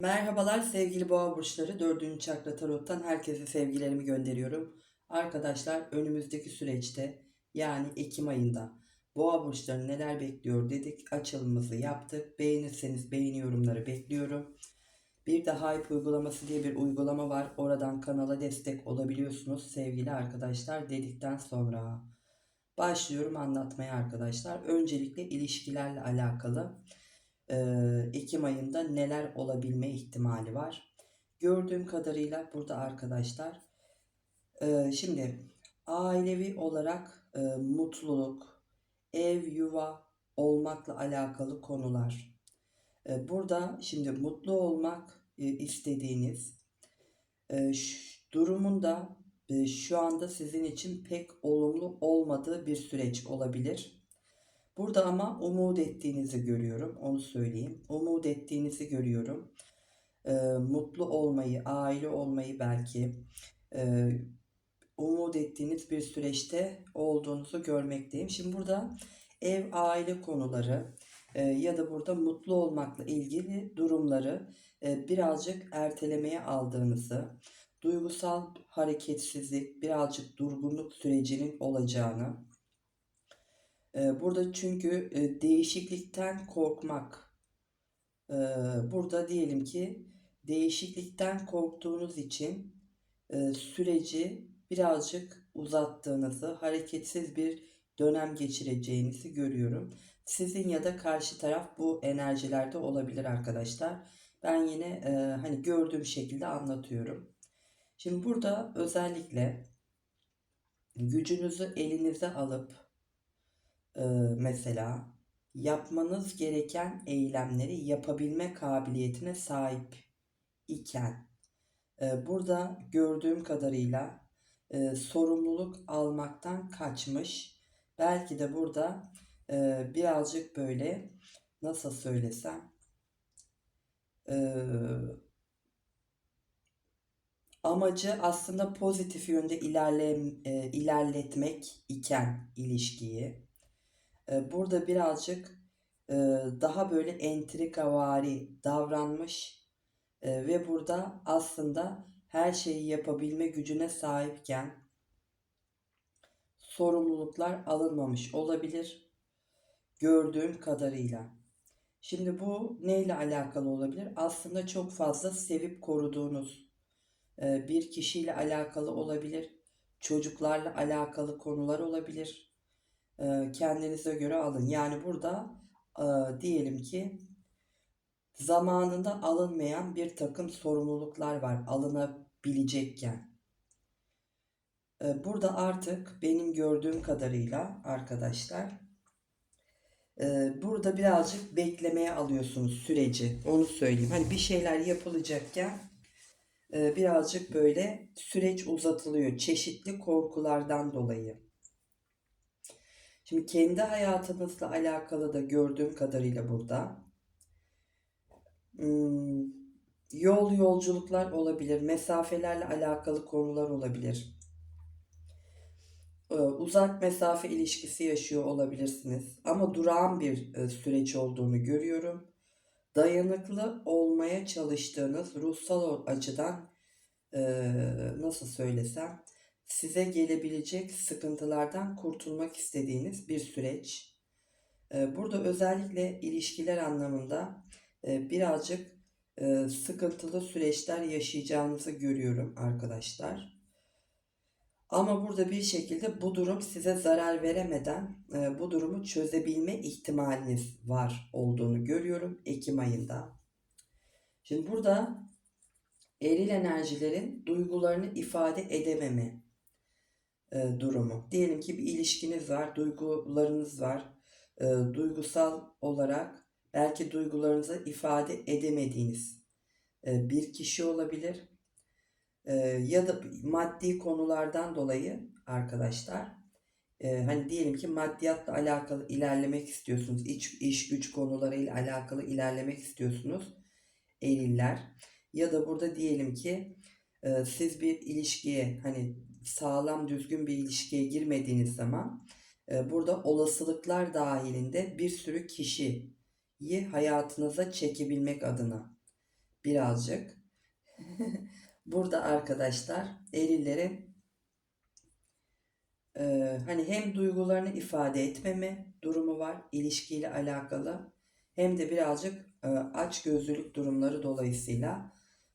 Merhabalar sevgili boğa burçları. 4. çakra tarottan herkese sevgilerimi gönderiyorum. Arkadaşlar önümüzdeki süreçte yani Ekim ayında boğa burçları neler bekliyor dedik. Açılımımızı yaptık. Beğenirseniz beğeni yorumları bekliyorum. Bir de Hype uygulaması diye bir uygulama var. Oradan kanala destek olabiliyorsunuz sevgili arkadaşlar dedikten sonra. Başlıyorum anlatmaya arkadaşlar. Öncelikle ilişkilerle alakalı Ekim ayında neler olabilme ihtimali var. Gördüğüm kadarıyla burada arkadaşlar şimdi ailevi olarak mutluluk, ev, yuva olmakla alakalı konular. Burada şimdi mutlu olmak istediğiniz durumunda şu anda sizin için pek olumlu olmadığı bir süreç olabilir. Burada ama umut ettiğinizi görüyorum. Onu söyleyeyim. Umut ettiğinizi görüyorum. Ee, mutlu olmayı, aile olmayı belki e, umut ettiğiniz bir süreçte olduğunuzu görmekteyim. Şimdi burada ev, aile konuları e, ya da burada mutlu olmakla ilgili durumları e, birazcık ertelemeye aldığınızı, duygusal hareketsizlik, birazcık durgunluk sürecinin olacağını, Burada çünkü e, değişiklikten korkmak. Ee, Burada diyelim ki değişiklikten korktuğunuz için e, süreci birazcık uzattığınızı, hareketsiz bir dönem geçireceğinizi görüyorum. Sizin ya da karşı taraf bu enerjilerde olabilir arkadaşlar. Ben yine e, hani gördüğüm şekilde anlatıyorum. Şimdi burada özellikle gücünüzü elinize alıp e, mesela yapmanız gereken eylemleri yapabilme kabiliyetine sahip iken e, burada gördüğüm kadarıyla e, sorumluluk almaktan kaçmış. Belki de burada e, birazcık böyle nasıl söylesem amacı aslında pozitif yönde ilerle, ilerletmek iken ilişkiyi e, burada birazcık e, daha böyle entrikavari davranmış e, ve burada aslında her şeyi yapabilme gücüne sahipken sorumluluklar alınmamış olabilir gördüğüm kadarıyla. Şimdi bu neyle alakalı olabilir? Aslında çok fazla sevip koruduğunuz e, bir kişiyle alakalı olabilir. Çocuklarla alakalı konular olabilir e, kendinize göre alın. Yani burada e, diyelim ki zamanında alınmayan bir takım sorumluluklar var alınabilecekken. E, burada artık benim gördüğüm kadarıyla arkadaşlar burada birazcık beklemeye alıyorsunuz süreci. Onu söyleyeyim. Hani bir şeyler yapılacakken birazcık böyle süreç uzatılıyor çeşitli korkulardan dolayı. Şimdi kendi hayatınızla alakalı da gördüğüm kadarıyla burada hmm, yol yolculuklar olabilir, mesafelerle alakalı konular olabilir. Ee, Uzak mesafe ilişkisi yaşıyor olabilirsiniz ama durağan bir e, süreç olduğunu görüyorum. Dayanıklı olmaya çalıştığınız ruhsal açıdan e, nasıl söylesem size gelebilecek sıkıntılardan kurtulmak istediğiniz bir süreç. Ee, Burada özellikle ilişkiler anlamında e, birazcık e, sıkıntılı süreçler yaşayacağınızı görüyorum arkadaşlar. Ama burada bir şekilde bu durum size zarar veremeden e, bu durumu çözebilme ihtimaliniz var olduğunu görüyorum Ekim ayında. Şimdi burada eril enerjilerin duygularını ifade edememe e, durumu. Diyelim ki bir ilişkiniz var, duygularınız var. E, duygusal olarak belki duygularınızı ifade edemediğiniz e, bir kişi olabilir. E, ya da maddi konulardan dolayı arkadaşlar e, hani diyelim ki maddiyatla alakalı ilerlemek istiyorsunuz. iç iş güç konularıyla alakalı ilerlemek istiyorsunuz. Eriller. Ya da burada diyelim ki e, siz bir ilişkiye hani sağlam düzgün bir ilişkiye girmediğiniz zaman e, burada olasılıklar dahilinde bir sürü kişiyi hayatınıza çekebilmek adına birazcık. Burada arkadaşlar erillerin e, hani hem duygularını ifade etmeme durumu var ilişkiyle alakalı hem de birazcık e, açgözlülük durumları dolayısıyla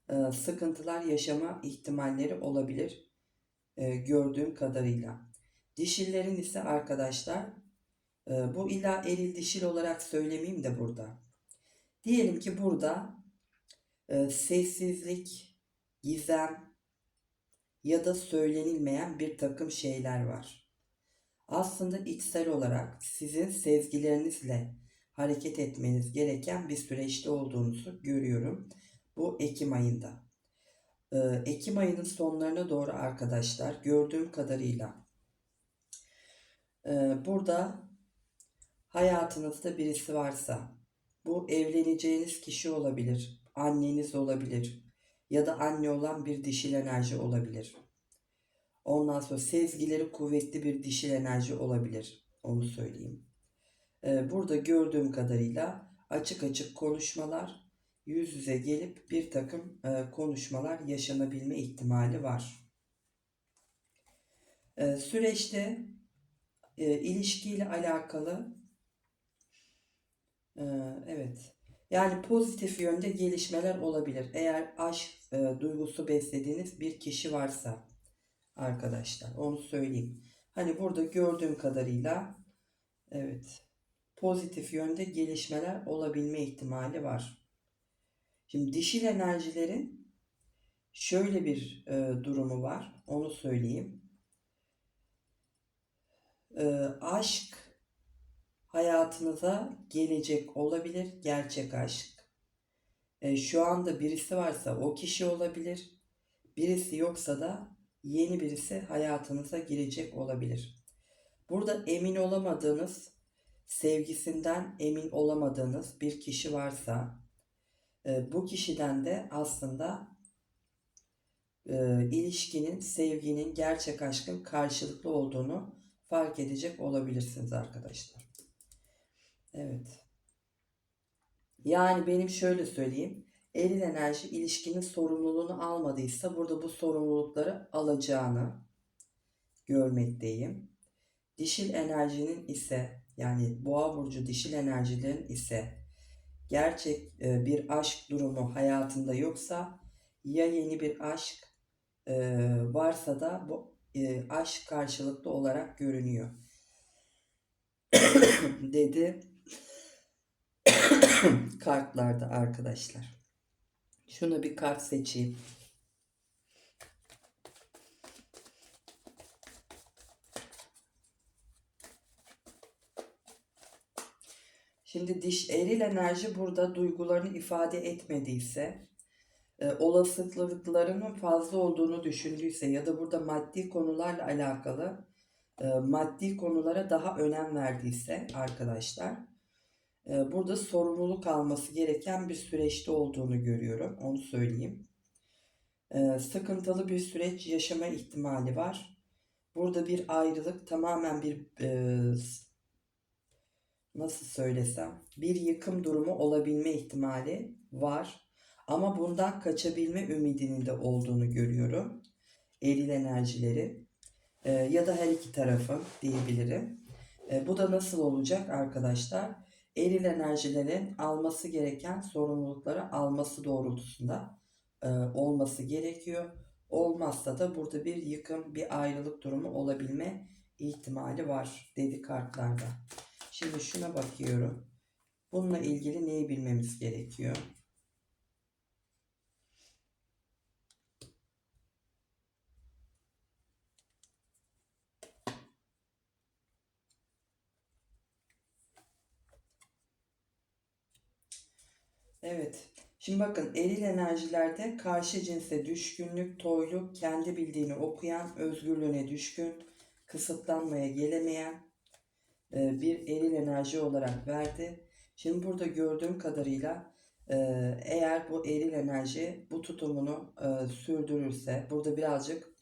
e, sıkıntılar yaşama ihtimalleri olabilir e, gördüğüm kadarıyla. Dişillerin ise arkadaşlar e, bu illa eril dişil olarak söylemeyeyim de burada. Diyelim ki burada e, sessizlik, gizem ya da söylenilmeyen bir takım şeyler var. Aslında içsel olarak sizin sezgilerinizle hareket etmeniz gereken bir süreçte olduğunuzu görüyorum. Bu Ekim ayında. Ee, Ekim ayının sonlarına doğru arkadaşlar gördüğüm kadarıyla e, burada hayatınızda birisi varsa bu evleneceğiniz kişi olabilir, anneniz olabilir ya da anne olan bir dişil enerji olabilir. Ondan sonra sezgileri kuvvetli bir dişil enerji olabilir. Onu söyleyeyim. Ee, burada gördüğüm kadarıyla açık açık konuşmalar yüz yüze gelip bir takım e, konuşmalar yaşanabilme ihtimali var. E, süreçte e, ilişkiyle alakalı e, evet yani pozitif yönde gelişmeler olabilir. Eğer aşk e, duygusu beslediğiniz bir kişi varsa arkadaşlar onu söyleyeyim. Hani burada gördüğüm kadarıyla evet pozitif yönde gelişmeler olabilme ihtimali var. Şimdi dişil enerjilerin şöyle bir e, durumu var. Onu söyleyeyim. E, aşk hayatınıza gelecek olabilir. Gerçek aşk. E, şu anda birisi varsa o kişi olabilir. Birisi yoksa da yeni birisi hayatınıza girecek olabilir. Burada emin olamadığınız, sevgisinden emin olamadığınız bir kişi varsa e, bu kişiden de aslında e, ilişkinin, sevginin, gerçek aşkın karşılıklı olduğunu fark edecek olabilirsiniz arkadaşlar. Evet. Yani benim şöyle söyleyeyim. Eril enerji ilişkinin sorumluluğunu almadıysa burada bu sorumlulukları alacağını görmekteyim. Dişil enerjinin ise yani boğa burcu dişil enerjilerin ise gerçek e, bir aşk durumu hayatında yoksa ya yeni bir aşk e, varsa da bu e, aşk karşılıklı olarak görünüyor. dedi kartlarda arkadaşlar. Şuna bir kart seçeyim. Şimdi diş eril enerji burada duygularını ifade etmediyse, e, olasılıklarının fazla olduğunu düşündüyse ya da burada maddi konularla alakalı e, maddi konulara daha önem verdiyse arkadaşlar, e, burada sorumluluk alması gereken bir süreçte olduğunu görüyorum. Onu söyleyeyim. E, sıkıntılı bir süreç yaşama ihtimali var. Burada bir ayrılık tamamen bir e, nasıl söylesem bir yıkım durumu olabilme ihtimali var. Ama bundan kaçabilme ümidinin de olduğunu görüyorum. Eril enerjileri e, ya da her iki tarafın diyebilirim. E, bu da nasıl olacak arkadaşlar? Eril enerjilerin alması gereken sorumlulukları alması doğrultusunda e, olması gerekiyor. Olmazsa da burada bir yıkım, bir ayrılık durumu olabilme ihtimali var dedi kartlarda. Şimdi şuna bakıyorum. Bununla ilgili neyi bilmemiz gerekiyor? Evet. Şimdi bakın eril enerjilerde karşı cinse düşkünlük, toyluk, kendi bildiğini okuyan, özgürlüğüne düşkün, kısıtlanmaya gelemeyen bir eril enerji olarak verdi. Şimdi burada gördüğüm kadarıyla e, eğer bu eril enerji bu tutumunu e, sürdürürse burada birazcık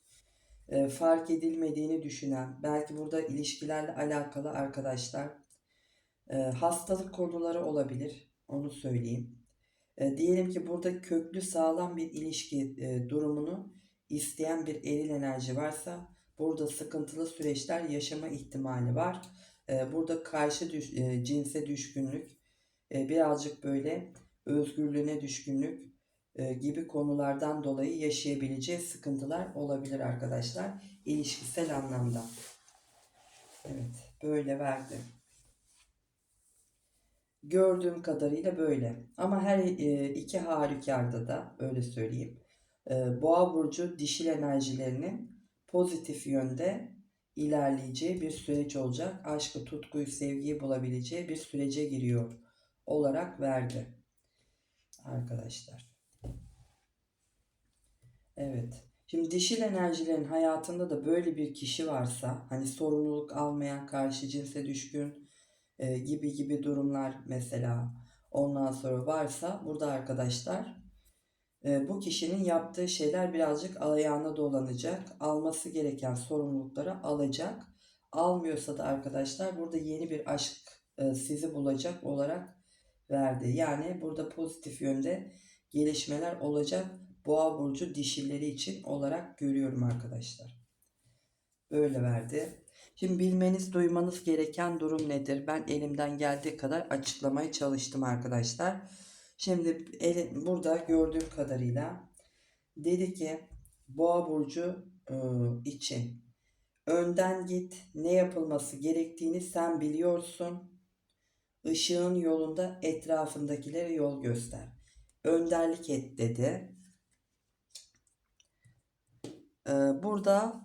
fark edilmediğini düşünen belki burada ilişkilerle alakalı arkadaşlar hastalık konuları olabilir onu söyleyeyim E, diyelim ki burada köklü sağlam bir ilişki e, durumunu isteyen bir eril enerji varsa burada sıkıntılı süreçler yaşama ihtimali var. E, burada karşı düş, e, cinse düşkünlük, e, birazcık böyle özgürlüğüne düşkünlük e, gibi konulardan dolayı yaşayabileceği sıkıntılar olabilir arkadaşlar ilişkisel anlamda. Evet, böyle verdi. Gördüğüm kadarıyla böyle. Ama her iki halükarda da öyle söyleyeyim. Boğa burcu dişil enerjilerinin pozitif yönde ilerleyeceği bir süreç olacak. Aşkı, tutkuyu, sevgiyi bulabileceği bir sürece giriyor olarak verdi. Arkadaşlar. Evet. Şimdi dişil enerjilerin hayatında da böyle bir kişi varsa hani sorumluluk almayan, karşı cinse düşkün e, gibi gibi durumlar mesela ondan sonra varsa burada arkadaşlar bu kişinin yaptığı şeyler birazcık ayağına dolanacak. Alması gereken sorumlulukları alacak. Almıyorsa da arkadaşlar burada yeni bir aşk e, sizi bulacak olarak verdi. Yani burada pozitif yönde gelişmeler olacak. Boğa burcu dişilleri için olarak görüyorum arkadaşlar. Böyle verdi. Şimdi bilmeniz, duymanız gereken durum nedir? Ben elimden geldiği kadar açıklamaya çalıştım arkadaşlar. Şimdi burada gördüğüm kadarıyla dedi ki Boğa burcu e, için önden git. Ne yapılması gerektiğini sen biliyorsun. Işığın yolunda etrafındakilere yol göster. Önderlik et dedi. Ee, Burada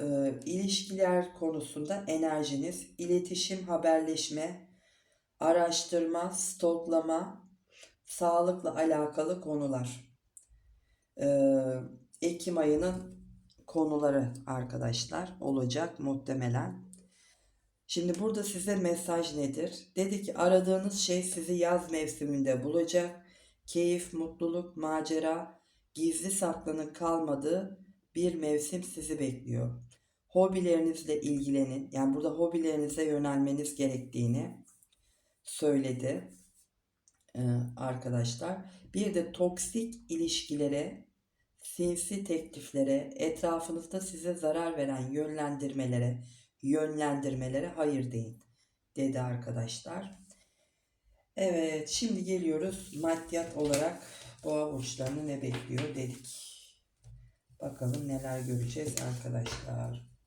e, ilişkiler konusunda enerjiniz, iletişim, haberleşme, araştırma, stoklama, sağlıkla alakalı konular. Ee, Ekim ayının konuları arkadaşlar olacak muhtemelen. Şimdi burada size mesaj nedir? Dedi ki aradığınız şey sizi yaz mevsiminde bulacak. Keyif, mutluluk, macera, gizli saklının kalmadığı bir mevsim sizi bekliyor. Hobilerinizle ilgilenin. Yani burada hobilerinize yönelmeniz gerektiğini söyledi arkadaşlar. Bir de toksik ilişkilere, sinsi tekliflere, etrafınızda size zarar veren yönlendirmelere, yönlendirmelere hayır deyin dedi arkadaşlar. Evet, şimdi geliyoruz maddiyat olarak boğa burçlarını ne bekliyor dedik. Bakalım neler göreceğiz arkadaşlar.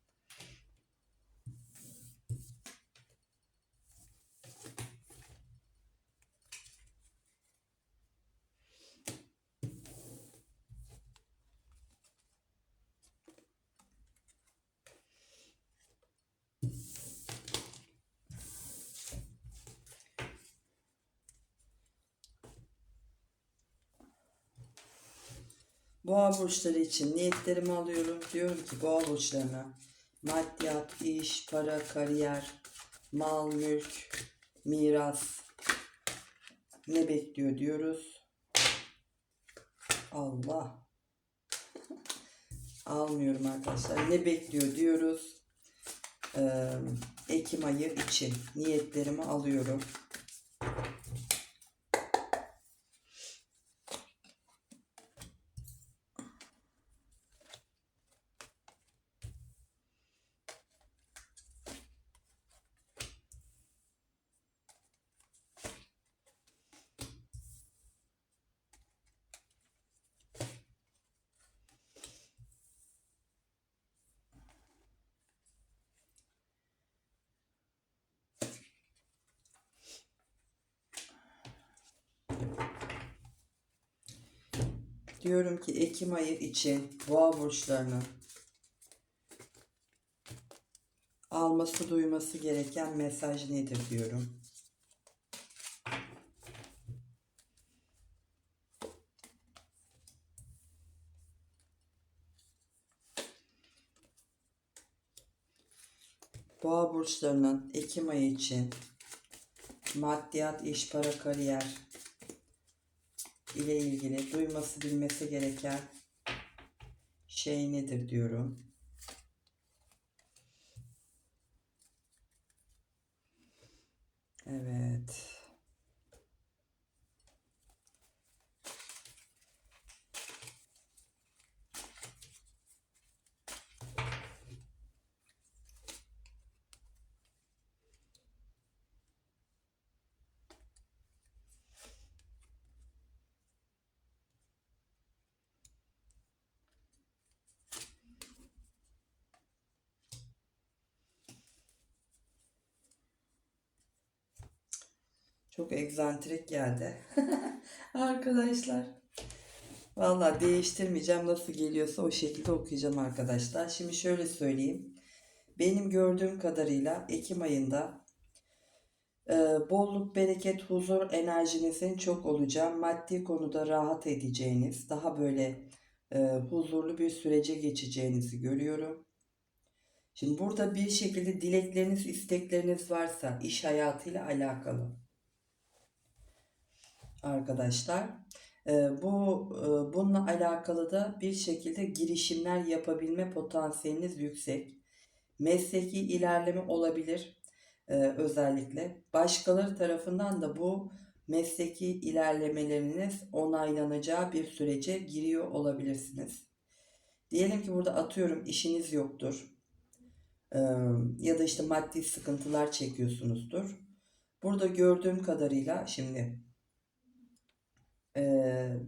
Boğa burçları için niyetlerimi alıyorum. Diyorum ki boğa burçlarına maddiyat, iş, para, kariyer, mal, mülk, miras ne bekliyor diyoruz. Allah. Almıyorum arkadaşlar. Ne bekliyor diyoruz. Ee, Ekim ayı için niyetlerimi alıyorum. Diyorum ki Ekim ayı için boğa burçlarının alması duyması gereken mesaj nedir diyorum. Boğa burçlarının Ekim ayı için maddiyat, iş, para, kariyer ile ilgili duyması bilmesi gereken şey nedir diyorum. Evet. Çok egzantrik geldi. Arkadaşlar. Vallahi değiştirmeyeceğim. Nasıl geliyorsa o şekilde okuyacağım arkadaşlar. Şimdi şöyle söyleyeyim. Benim gördüğüm kadarıyla Ekim ayında e, bolluk, bereket, huzur enerjinizin çok olacağı, maddi konuda rahat edeceğiniz, daha böyle e, huzurlu bir sürece geçeceğinizi görüyorum. Şimdi burada bir şekilde dilekleriniz, istekleriniz varsa iş hayatıyla alakalı arkadaşlar. e, bu e, bununla alakalı da bir şekilde girişimler yapabilme potansiyeliniz yüksek. Mesleki ilerleme olabilir e, özellikle. Başkaları tarafından da bu mesleki ilerlemeleriniz onaylanacağı bir sürece giriyor olabilirsiniz. Diyelim ki burada atıyorum işiniz yoktur. Ee, ya da işte maddi sıkıntılar çekiyorsunuzdur. Burada gördüğüm kadarıyla şimdi e,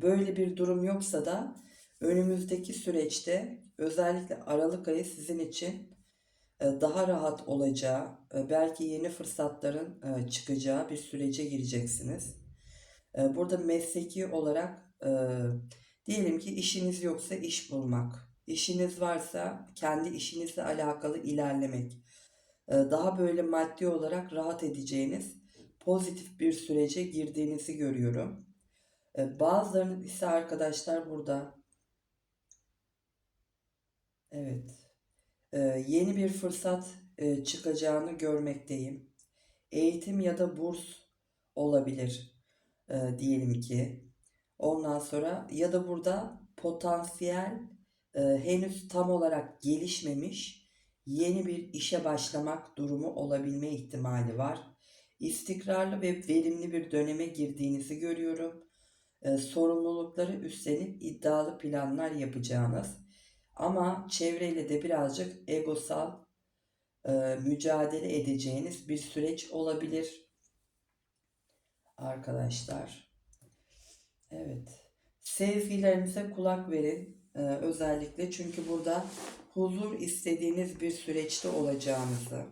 böyle bir durum yoksa da önümüzdeki süreçte özellikle Aralık ayı sizin için e, daha rahat olacağı, e, belki yeni fırsatların e, çıkacağı bir sürece gireceksiniz. Burada mesleki olarak diyelim ki işiniz yoksa iş bulmak, işiniz varsa kendi işinizle alakalı ilerlemek, daha böyle maddi olarak rahat edeceğiniz pozitif bir sürece girdiğinizi görüyorum. E, Bazılarının ise arkadaşlar burada evet e, yeni bir fırsat e, çıkacağını görmekteyim. Eğitim ya da burs olabilir diyelim ki. Ondan sonra ya da burada potansiyel henüz tam olarak gelişmemiş yeni bir işe başlamak durumu olabilme ihtimali var. İstikrarlı ve verimli bir döneme girdiğinizi görüyorum. E, sorumlulukları üstlenip iddialı planlar yapacağınız ama çevreyle de birazcık egosal e, mücadele edeceğiniz bir süreç olabilir arkadaşlar. Evet. Sevgilerinize kulak verin. Ee, özellikle çünkü burada huzur istediğiniz bir süreçte olacağınızı,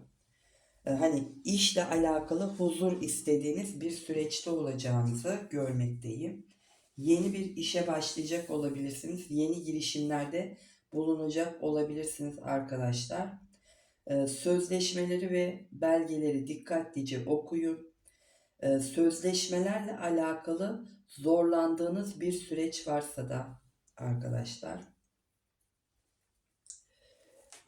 e, hani işle alakalı huzur istediğiniz bir süreçte olacağınızı görmekteyim. Yeni bir işe başlayacak olabilirsiniz. Yeni girişimlerde bulunacak olabilirsiniz arkadaşlar. Ee, sözleşmeleri ve belgeleri dikkatlice okuyun. Ee, sözleşmelerle alakalı zorlandığınız bir süreç varsa da arkadaşlar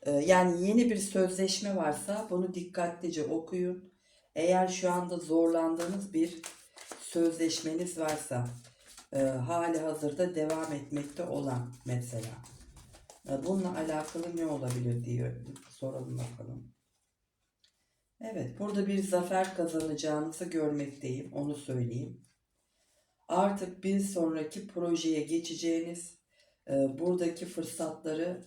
e, yani yeni bir sözleşme varsa bunu dikkatlice okuyun. Eğer şu anda zorlandığınız bir sözleşmeniz varsa e, hali hazırda devam etmekte olan mesela e, bununla alakalı ne olabilir diye soralım bakalım. Evet, burada bir zafer kazanacağınızı görmekteyim, onu söyleyeyim. Artık bir sonraki projeye geçeceğiniz, e, buradaki fırsatları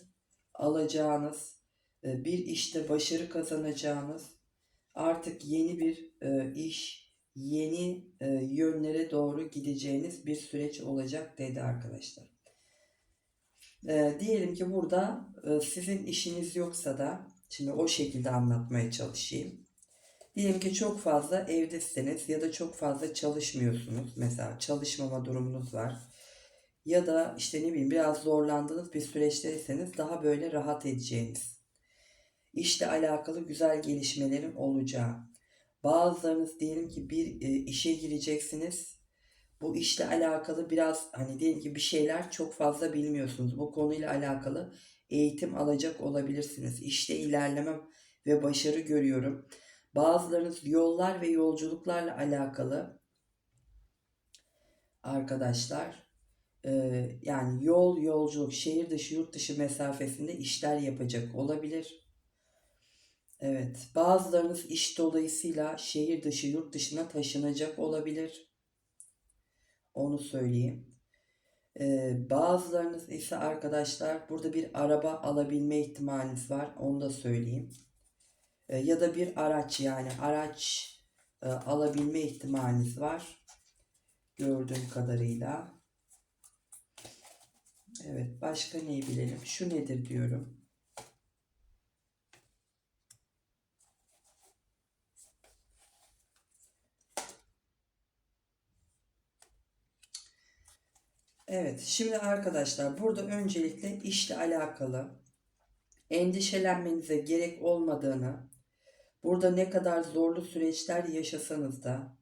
alacağınız, e, bir işte başarı kazanacağınız, artık yeni bir e, iş, yeni e, yönlere doğru gideceğiniz bir süreç olacak dedi arkadaşlar. E, diyelim ki burada e, sizin işiniz yoksa da, şimdi o şekilde anlatmaya çalışayım. Diyelim ki çok fazla evdesiniz ya da çok fazla çalışmıyorsunuz. Mesela çalışmama durumunuz var. Ya da işte ne bileyim biraz zorlandığınız bir süreçteyseniz daha böyle rahat edeceğiniz. İşle alakalı güzel gelişmelerin olacağı. Bazılarınız diyelim ki bir e, işe gireceksiniz. Bu işle alakalı biraz hani diyelim ki bir şeyler çok fazla bilmiyorsunuz. Bu konuyla alakalı eğitim alacak olabilirsiniz. İşte ilerleme ve başarı görüyorum. Bazılarınız yollar ve yolculuklarla alakalı arkadaşlar e, yani yol, yolculuk, şehir dışı, yurt dışı mesafesinde işler yapacak olabilir. Evet, bazılarınız iş dolayısıyla şehir dışı, yurt dışına taşınacak olabilir. Onu söyleyeyim. Ee, bazılarınız ise arkadaşlar burada bir araba alabilme ihtimaliniz var. Onu da söyleyeyim. Ee, ya da bir araç yani araç e, alabilme ihtimaliniz var. Gördüğüm kadarıyla. Evet başka neyi bilelim? Şu nedir diyorum. Evet, şimdi arkadaşlar burada öncelikle işle alakalı endişelenmenize gerek olmadığını, burada ne kadar zorlu süreçler yaşasanız da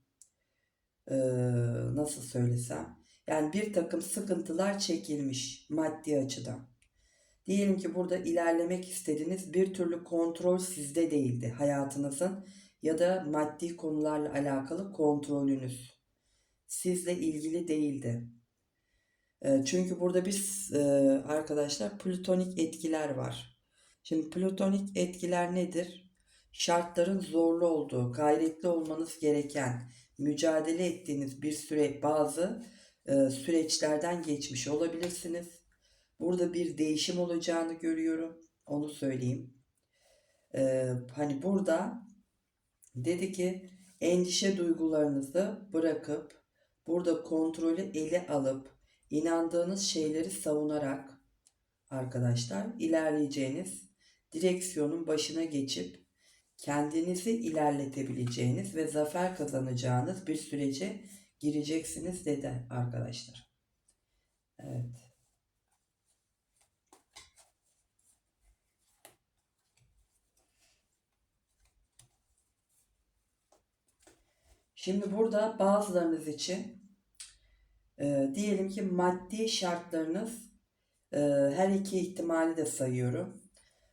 nasıl söylesem, yani bir takım sıkıntılar çekilmiş maddi açıdan. Diyelim ki burada ilerlemek istediğiniz bir türlü kontrol sizde değildi. Hayatınızın ya da maddi konularla alakalı kontrolünüz sizle ilgili değildi. E, Çünkü burada bir e, arkadaşlar plütonik etkiler var. Şimdi plütonik etkiler nedir? Şartların zorlu olduğu, gayretli olmanız gereken, mücadele ettiğiniz bir süre bazı e, süreçlerden geçmiş olabilirsiniz. Burada bir değişim olacağını görüyorum. Onu söyleyeyim. E, hani burada dedi ki endişe duygularınızı bırakıp burada kontrolü ele alıp inandığınız şeyleri savunarak arkadaşlar ilerleyeceğiniz direksiyonun başına geçip kendinizi ilerletebileceğiniz ve zafer kazanacağınız bir sürece gireceksiniz dedi arkadaşlar. Evet. Şimdi burada bazılarınız için e, diyelim ki maddi şartlarınız e, her iki ihtimali de sayıyorum.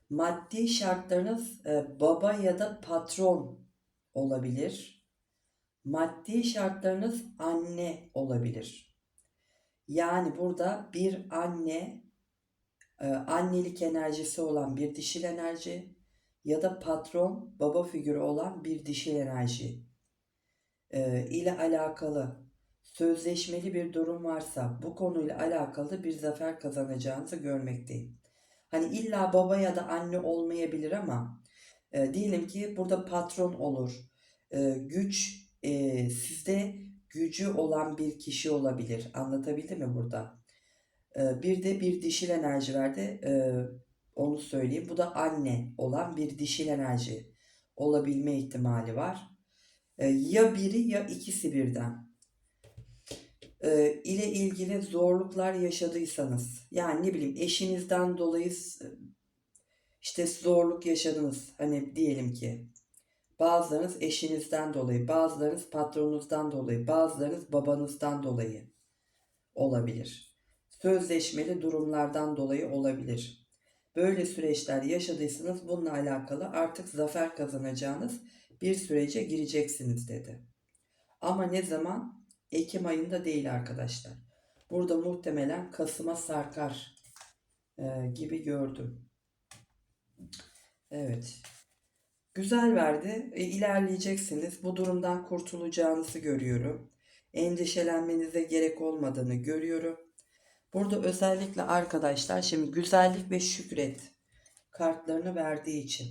Maddi şartlarınız e, baba ya da patron olabilir. Maddi şartlarınız anne olabilir. Yani burada bir anne, e, annelik enerjisi olan bir dişil enerji ya da patron, baba figürü olan bir dişil enerji e, ile alakalı sözleşmeli bir durum varsa bu konuyla alakalı bir zafer kazanacağınızı görmekteyim. Hani illa baba ya da anne olmayabilir ama e, diyelim ki burada patron olur. E, güç e, sizde gücü olan bir kişi olabilir. Anlatabildim mi burada? E, bir de bir dişil enerji verdi. E, onu söyleyeyim. Bu da anne olan bir dişil enerji olabilme ihtimali var. E, ya biri ya ikisi birden e, ile ilgili zorluklar yaşadıysanız yani ne bileyim eşinizden dolayı s- işte zorluk yaşadınız hani diyelim ki bazılarınız eşinizden dolayı bazılarınız patronunuzdan dolayı bazılarınız babanızdan dolayı olabilir. Sözleşmeli durumlardan dolayı olabilir. Böyle süreçler yaşadıysanız bununla alakalı artık zafer kazanacağınız bir sürece gireceksiniz dedi. Ama ne zaman? Ekim ayında değil arkadaşlar. Burada muhtemelen Kasım'a sarkar e, gibi gördüm. Evet. Güzel verdi. E, ilerleyeceksiniz. Bu durumdan kurtulacağınızı görüyorum. Endişelenmenize gerek olmadığını görüyorum. Burada özellikle arkadaşlar şimdi güzellik ve şükret kartlarını verdiği için.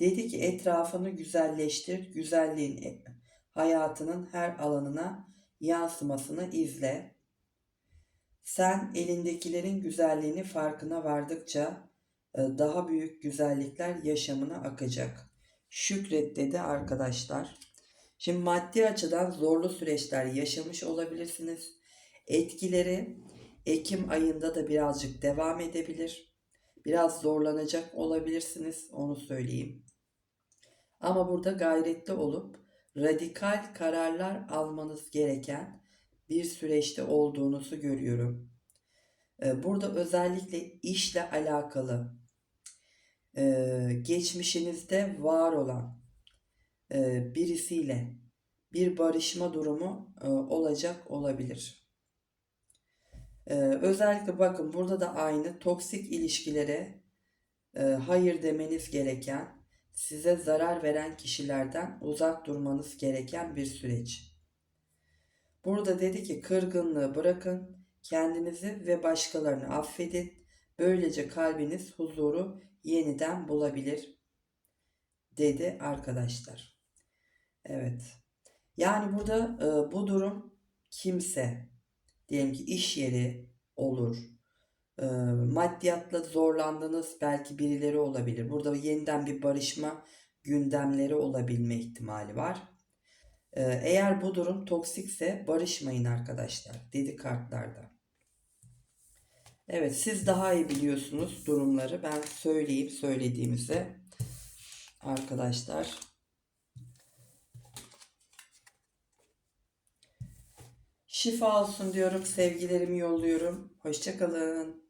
Dedi ki etrafını güzelleştir, güzelliğin e- hayatının her alanına yansımasını izle. Sen elindekilerin güzelliğini farkına vardıkça e, daha büyük güzellikler yaşamına akacak. Şükret dedi arkadaşlar. Şimdi maddi açıdan zorlu süreçler yaşamış olabilirsiniz. Etkileri Ekim ayında da birazcık devam edebilir. Biraz zorlanacak olabilirsiniz, onu söyleyeyim. Ama burada gayretli olup radikal kararlar almanız gereken bir süreçte olduğunuzu görüyorum. Ee, Burada özellikle işle alakalı e, geçmişinizde var olan e, birisiyle bir barışma durumu e, olacak olabilir. Özellikle bakın burada da aynı toksik ilişkilere hayır demeniz gereken, size zarar veren kişilerden uzak durmanız gereken bir süreç. Burada dedi ki kırgınlığı bırakın, kendinizi ve başkalarını affedin. Böylece kalbiniz huzuru yeniden bulabilir dedi arkadaşlar. Evet. Yani burada e, bu durum kimse diyelim ki iş yeri olur e, maddiyatla zorlandığınız belki birileri olabilir. Burada yeniden bir barışma gündemleri olabilme ihtimali var. E, eğer bu durum toksikse barışmayın arkadaşlar dedi kartlarda. Evet siz daha iyi biliyorsunuz durumları. Ben söyleyeyim söylediğimizi arkadaşlar. Şifa olsun diyorum. Sevgilerimi yolluyorum. Hoşçakalın.